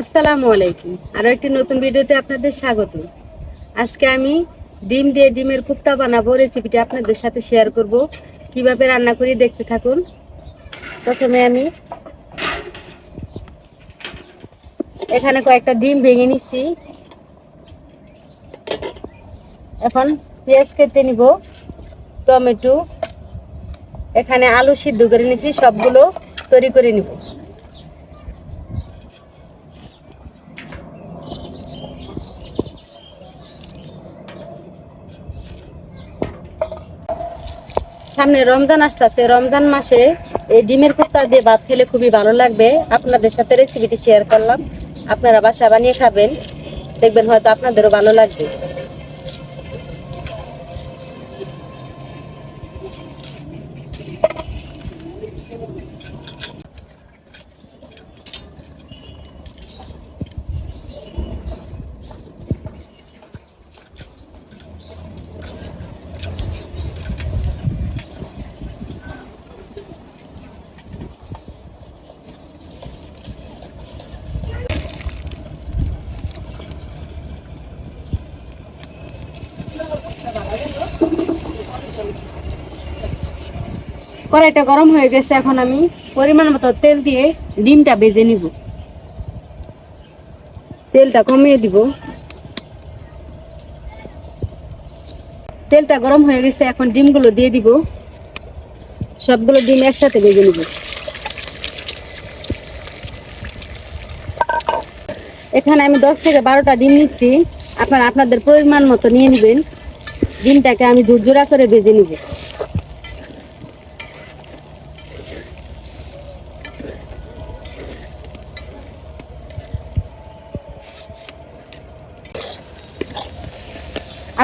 আসসালামু আলাইকুম। আরও একটি নতুন ভিডিওতে আপনাদের স্বাগত। আজকে আমি ডিম দিয়ে ডিমের কুপ্তা বানাবো, রেসিপিটি আপনাদের সাথে শেয়ার করব। কীভাবে রান্না করি দেখতে থাকুন। প্রথমে আমি এখানে কয়েকটা ডিম ভেঙে নিচ্ছি। এখন পেঁয়াজ কেটে নিব, টমেটো। এখানে আলু সিদ্ধ করে নিছি সবগুলো তৈরি করে নিব। সামনে রমজান আসতেছে, রমজান মাসে এই ডিমের কোপ্তা দিয়ে ভাত খেলে খুবই ভালো লাগবে। আপনাদের সাথে রেসিপিটি শেয়ার করলাম। আপনারা বাসা বানিয়ে খাবেন। দেখবেন হয়তো আপনাদেরও ভালো লাগবে। কড়াইটা গরম হয়ে গেছে, এখন আমি পরিমাণ মতো তেল দিয়ে ডিমটা বেজে নিব। তেলটা কমিয়ে দিব। তেলটা গরম হয়ে গেছে, এখন ডিমগুলো দিয়ে দিব। সবগুলো ডিম একসাথে বেজে নিব। এখানে আমি দশ থেকে বারোটা ডিম নিচ্ছি। আপনারা আপনাদের পরিমাণ মতো নিয়ে নেবেন। ডিমটাকে আমি ঝুরঝুরা করে ভেজে নিব।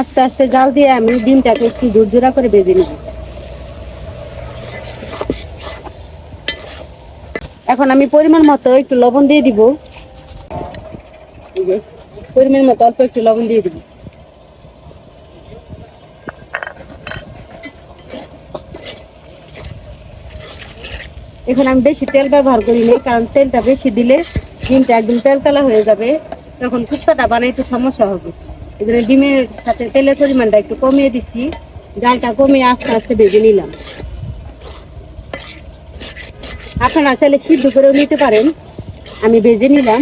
আস্তে আস্তে জাল দিয়ে আমি ডিমটাকে একটু ঝুরঝুরা করে ভেজে নিব। এখন আমি পরিমাণ মতো একটু লবণ দিয়ে দিব। পরিমাণ মতো অল্প একটু লবণ দিয়ে দিব। এখন আমি বেশি তেল ব্যবহার করি না কারণ তেলটা বেশি দিলে ডিমটা একদম তেলতলা হয়ে যাবে। তখন কুপ্তাটা বানাইতে সমস্যা হবে। জন্য ডিমের সাথে তেলের পরিমাণটা একটু কমিয়ে দিচ্ছি জালটা কমিয়ে আস্তে আস্তে ভেজে নিলাম। আপনারা চাইলে সিদ্ধ করেও নিতে পারেন। আমি ভেজে নিলাম।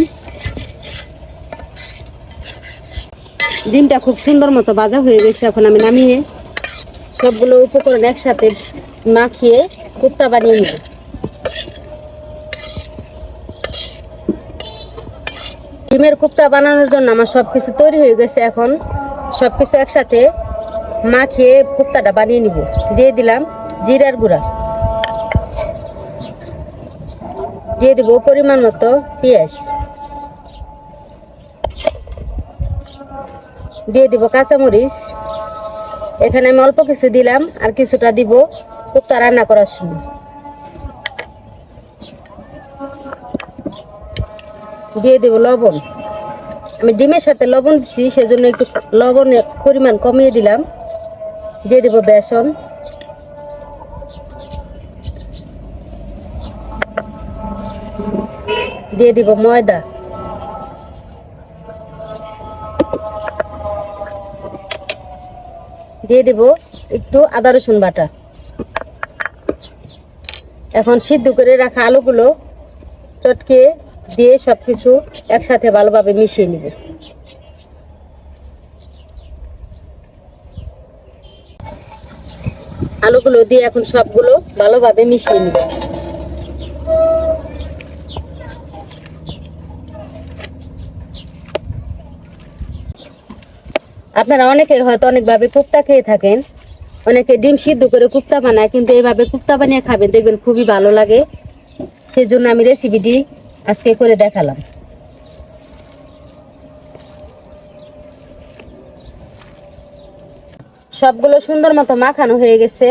ডিমটা খুব সুন্দর মতো ভাজা হয়ে গেছে। এখন আমি নামিয়ে সবগুলো উপকরণ একসাথে মাখিয়ে কুপ্তা বানিয়ে নেব। ডিমের কুপ্তা বানানোর জন্য আমার সব কিছু তৈরি হয়ে গেছে এখন। সব কিছু একসাথে মাখিয়ে কুপ্তাটা বানিয়ে নিব। দিয়ে দিলাম জিরার গুঁড়া। দিয়ে দিব পরিমাণ মতো পেঁয়াজ। দিয়ে দিব কাঁচামরিচ। এখানে আমি অল্প কিছু দিলাম আর কিছুটা দিব কুপ্তা রান্না করার সময়। দিয়ে দেব লবণ। আমি ডিমের সাথে লবণ দিচ্ছি সেজন্য একটু লবণের পরিমাণ কমিয়ে দিলাম। দিয়ে দেব বেসন। দিয়ে দিব ময়দা। দিয়ে দেব একটু আদা রসুন বাটা। এখন সিদ্ধ করে রাখা আলুগুলো চটকে দিয়ে সবকিছু একসাথে ভালোভাবে মিশিয়ে নিব। আলুগুলো দিয়ে এখন সবগুলো ভালোভাবে মিশিয়ে নিব। আপনারা অনেকে হয়তো অনেকভাবে কুপ্তা খেয়ে থাকেন, অনেকে ডিম সিদ্ধ করে কুপ্তা বানায়, কিন্তু এইভাবে কুপ্তা বানিয়ে খাবেন, দেখবেন খুবই ভালো লাগে। সেই জন্য আমি রেসিপিটি আজকে করে দেখালাম। সবগুলো সুন্দর মতো মাখানো হয়ে গেছে।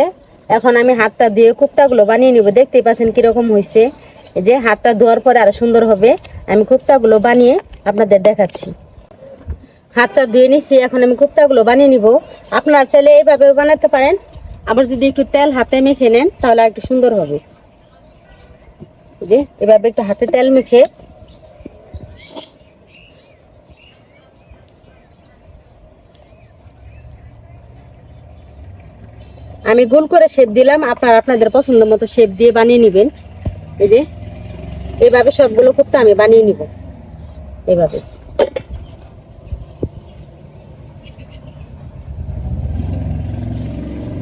এখন আমি হাতটা দিয়ে কুপ্তাগুলো বানিয়ে নিব। দেখতেই পাচ্ছেন কীরকম হয়েছে যে হাতটা ধোয়ার পরে আরও সুন্দর হবে। আমি কুপ্তাগুলো বানিয়ে আপনাদের দেখাচ্ছি। হাতটা ধুয়ে নিচ্ছি এখন আমি কুপ্তাগুলো বানিয়ে নিব। আপনার চাইলে এইভাবেও বানাতে পারেন। আবার যদি একটু তেল হাতে মেখে নেন, তাহলে একটু সুন্দর হবে। যে এভাবে একটু হাতে তেল মেখে আমি গোল করে শেপ দিলাম। আপনার আপনাদের পছন্দ মতো শেপ দিয়ে বানিয়ে নেবেন। এই যে, এভাবে সবগুলো করতে আমি বানিয়ে নিব। এভাবে।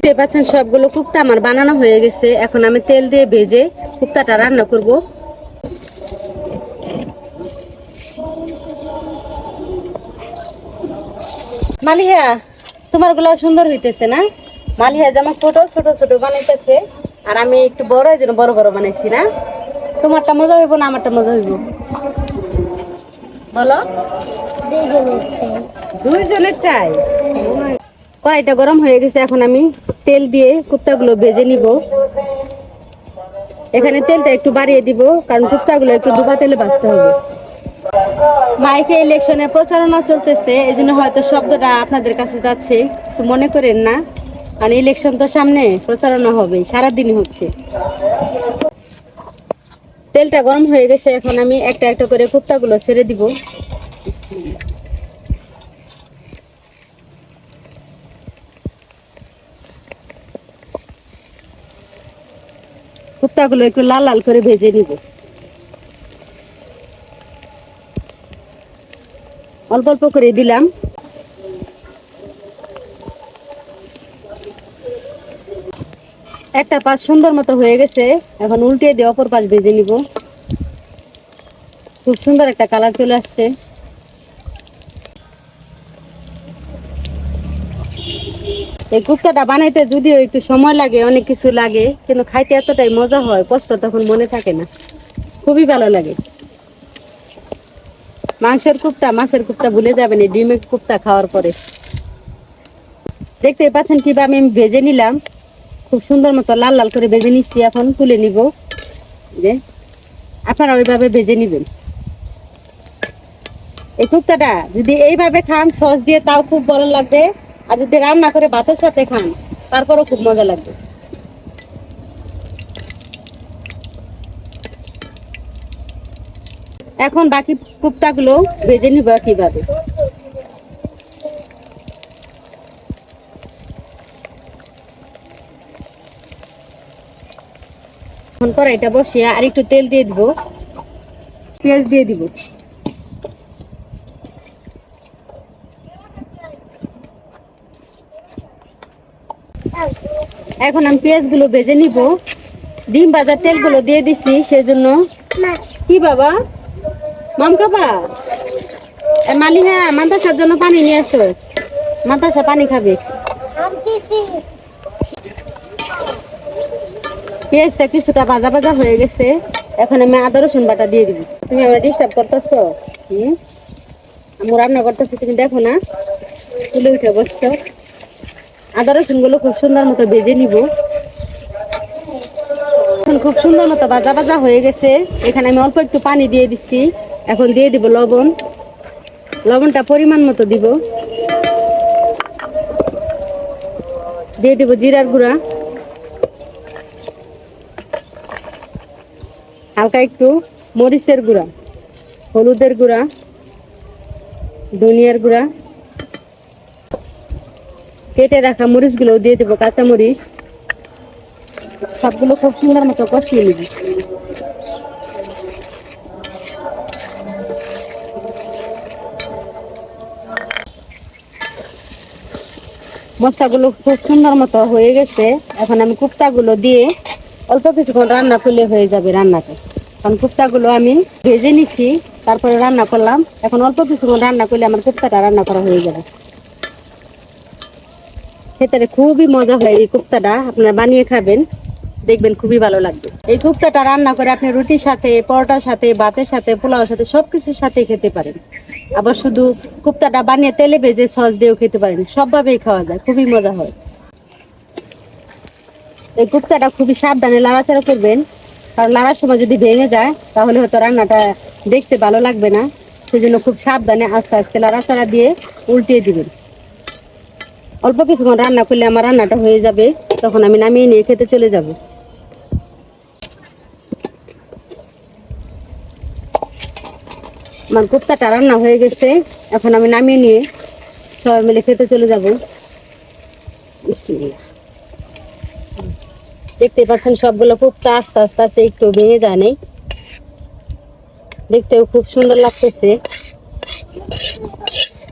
দেখতে পাচ্ছেন সবগুলো কুপ্তা আমার বানানো হয়ে গেছে। এখন আমি তেল দিয়ে ভেজে কুপ্তাটা রান্না করব। মালিহা তোমারগুলো সুন্দর হইতেছে না? মালিহা যেমন ছোট ছোট ছোট বানাইতেছে আর আমি একটু বড় যেন বড় বড় বানাইছি না? তোমারটা মজা হইব না আমারটা মজা হইব? বলো। দুইজনেরটাই? কড়াইটা গরম হয়ে গেছে, এখন আমি তেল দিয়ে কুপ্তাগুলো ভেজে নিব। এখানে তেলটা একটু বাড়িয়ে দিব, কারণ কুপ্তাগুলো একটু ডুবা তেলে ভাজতে হবে। মাইকে ইলেকশনে প্রচারণা চলতেছে এই জন্য হয়তো শব্দটা আপনাদের কাছে যাচ্ছে, কিছু মনে করেন না। কারণ ইলেকশন তো সামনে, প্রচারণা হবে, সারাদিনই হচ্ছে। তেলটা গরম হয়ে গেছে, এখন আমি একটা একটা করে কুপ্তাগুলো ছেড়ে দিব। কুপ্তাগুলো একটু লাল লাল করে ভেজে নিব। অল্প অল্প করে দিলাম। একটা পাশ সুন্দর মতো হয়ে গেছে, এখন উল্টে দিয়ে অপর পাশ ভেজে নিব। খুব সুন্দর একটা কালার চলে আসছে। এই কুপ্তাটা বানাইতে যদিও একটু সময় লাগে, অনেক কিছু লাগে, কিন্তু খাইতে এতটাই মজা হয়, কষ্ট তখন মনে থাকে না। খুবই ভালো লাগে। মাংসের কুপ্তা, মাছের কুপ্তা ভুলে যাবেন এই ডিমের কুপ্তা খাওয়ার পরে। দেখতে পাচ্ছেন কীভাবে আমি ভেজে নিলাম। খুব সুন্দর মতো লাল লাল করে ভেজে নিচ্ছি, এখন তুলে নিব। যে আপনারা ওইভাবে ভেজে নিবেন। এই কুপ্তাটা যদি এইভাবে খান, সস দিয়ে তাও খুব ভালো লাগবে। আর যদি রান্না করে ভাতের সাথে খান, তারপরও খুব মজা লাগবে। এখন বাকি কুপ্তাগুলো ভেজে নিব কীভাবে এখন কড়াইটা বসিয়ে আর একটু তেল দিয়ে দিব, পেঁয়াজ দিয়ে দিব। এখন আমি পেঁয়াজগুলো ভেজে নিব। ডিম ভাজার তেলগুলো দিয়ে দিছি সেই জন্য কি বাবা? মাম খাবা এ মালিহা মাদ্রাসার জন্য পানি নিয়ে আসো। মাদ্রাসা পানি খাবে। পেঁয়াজটা কিছুটা ভাজা ভাজা হয়ে গেছে। এখন আমি আদা, রসুন বাটা দিয়ে দিব। তুমি আমার ডিস্টার্ব করতেছো? হুম আমি রান্না করতেছি, তুমি দেখো না। তুলে উঠে বসছো। আদা রসুনগুলো খুব সুন্দর মতো ভেজে নিব। এখন খুব সুন্দর মতো ভাজা ভাজা হয়ে গেছে। এখানে আমি অল্প একটু পানি দিয়ে দিচ্ছি। এখন দিয়ে দিব লবণ। লবণটা পরিমাণ মতো দিব। দিয়ে দিব জিরার গুঁড়া। হালকা একটু মরিচের গুঁড়া, হলুদের গুঁড়া, ধনিয়ার গুঁড়া। কেটে রাখা মরিচগুলো দিয়ে দেবো, কাঁচা মরিচ। সবগুলো খুব সুন্দর মতো কষিয়ে নিবি। মশলাগুলো খুব সুন্দর মতো হয়ে গেছে। এখন আমি কুপ্তাগুলো দিয়ে অল্প কিছুক্ষণ রান্না করলে হয়ে যাবে রান্নাটা। কারণ কুপ্তাগুলো আমি ভেজে নিচ্ছি তারপরে রান্না করলাম। এখন অল্প কিছুক্ষণ রান্না করলে আমার কুপ্তাটা রান্না করা হয়ে যাবে। খেতে খুবই মজা হয় এই কুপ্তাটা। আপনারা বানিয়ে খাবেন, দেখবেন খুবই ভালো লাগবে। এই কুপ্তাটা রান্না করে আপনি রুটির সাথে, পরোটার সাথে, ভাতের সাথে, পোলাওর সাথে, সবকিছুর সাথে খেতে পারেন। আবার শুধু কুপ্তাটা বানিয়ে তেলে ভেজে সস দিয়েও খেতে পারেন। সবভাবেই খাওয়া যায়, খুবই মজা হয়। এই কুপ্তাটা খুবই সাবধানে লাড়াচাড়া করবেন। কারণ লাড়ার সময় যদি ভেঙে যায়, তাহলে হয়তো রান্নাটা দেখতে ভালো লাগবে না। সেজন্য খুব সাবধানে আস্তে আস্তে লাড়াচাড়া দিয়ে উল্টিয়ে দিবেন। অল্প কিছুক্ষণ রান্না করলে আমার রান্নাটা হয়ে যাবে, তখন আমি নামিয়ে নিয়ে খেতে চলে যাব। আমার কুপ্তাটা রান্না হয়ে গেছে, এখন আমি নামিয়ে নিয়ে সবাই মিলে খেতে চলে যাব। দেখতে পাচ্ছেন সবগুলো কোপ্তা আস্তে আস্তে আস্তে একটু ভেঙে যায় নাই। দেখতেও খুব সুন্দর লাগতেছে।